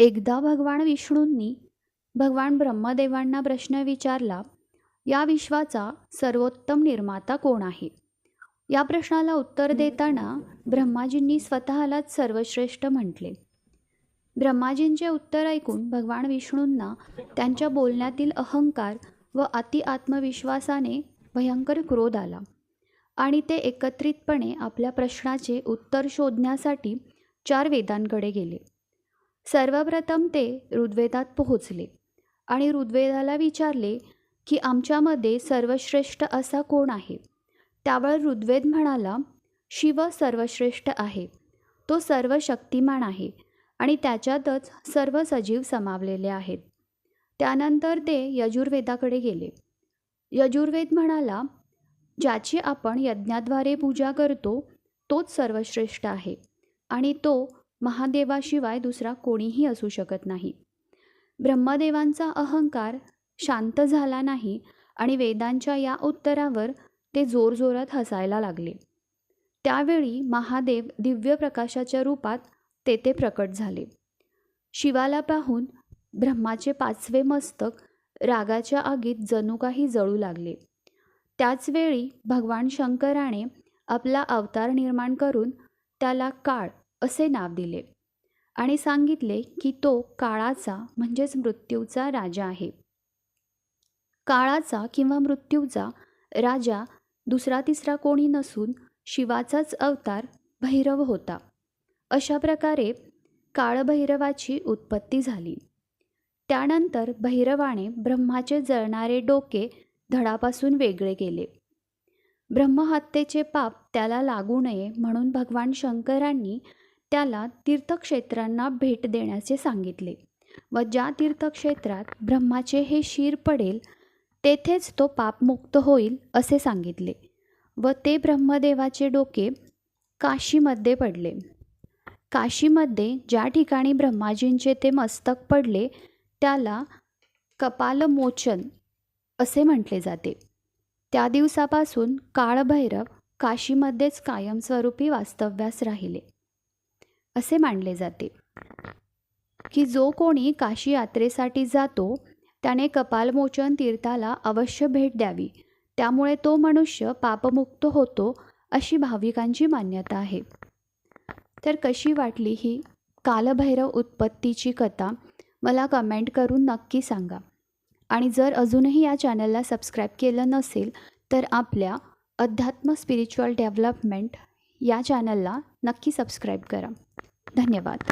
एकदा भगवान विष्णूंनी भगवान ब्रह्मदेवांना प्रश्न विचारला या विश्वाचा सर्वोत्तम निर्माता कोण आहे? या प्रश्नाला उत्तर देताना ब्रह्माजींनी स्वतःलाच सर्वश्रेष्ठ म्हटले. ब्रह्माजींचे उत्तर ऐकून भगवान विष्णूंना त्यांच्या बोलण्यातील अहंकार व अति आत्मविश्वासाने भयंकर क्रोध आला आणि ते एकत्रितपणे आपल्या प्रश्नाचे उत्तर शोधण्यासाठी चार वेदांकडे गेले. सर्वप्रथम ते ऋग्वेदात पोहोचले आणि ऋग्वेदाला विचारले की आमच्यामध्ये सर्वश्रेष्ठ असा कोण आहे? त्यावर ऋग्वेद म्हणाला शिव सर्वश्रेष्ठ आहे. तो सर्व शक्तिमान आहे आणि त्याच्यातच सर्व सजीव समावलेले आहेत. त्यानंतर ते यजुर्वेदाकडे गेले. यजुर्वेद म्हणाला ज्याची आपण यज्ञाद्वारे पूजा करतो तोच सर्वश्रेष्ठ आहे आणि तो महादेवाशिवाय दुसरा कोणीही असू शकत नाही. ब्रह्मदेवांचा अहंकार शांत झाला नाही आणि वेदांच्या या उत्तरावर ते जोरजोरात हसायला लागले. त्यावेळी महादेव दिव्य प्रकाशाच्या रूपात तेथे प्रकट झाले. शिवाला पाहून ब्रह्माचे पाचवे मस्तक रागाच्या आगीत जणू काही जळू लागले. त्याचवेळी भगवान शंकराने आपला अवतार निर्माण करून त्याला काळ असे नाव दिले आणि सांगितले की तो काळाचा म्हणजेच मृत्यूचा राजा आहे. काळाचा किंवा मृत्यूचा राजा दुसरा तिसरा कोणी नसून शिवाचाच अवतार भैरव होता. अशा प्रकारे काळभैरवाची उत्पत्ती झाली. त्यानंतर भैरवाने ब्रह्माचे जळणारे डोके धडापासून वेगळे केले. ब्रह्महत्येचे पाप त्याला लागू नये म्हणून भगवान शंकरांनी त्याला तीर्थक्षेत्रांना भेट देण्याचे सांगितले व ज्या तीर्थक्षेत्रात ब्रह्माचे हे शिर पडेल तेथेच तो पापमुक्त होईल असे सांगितले व ते ब्रह्मदेवाचे डोके काशीमध्ये पडले. काशीमध्ये ज्या ठिकाणी ब्रह्माजींचे ते मस्तक पडले त्याला कपालमोचन असे म्हटले जाते. त्या दिवसापासून काळभैरव काशीमध्येच कायमस्वरूपी वास्तव्यास राहिले. असे मानले जाते. की जो कोणी काशी यात्रेसाठी जातो त्याने कपालमोचन तीर्थाला अवश्य भेट द्यावी. त्यामुळे तो मनुष्य पापमुक्त होतो अशी भाविकांची मान्यता आहे. तर कशी वाटली ही? कालभैरव उत्पत्तीची कथा मला कमेंट करून नक्की सांगा. आणि जर अजूनही या चॅनलला सबस्क्राईब केलं नसेल तर आपल्या अध्यात्म स्पिरिच्युअल डेव्हलपमेंट या चॅनलला नक्की सबस्क्राईब करा. धन्यवाद.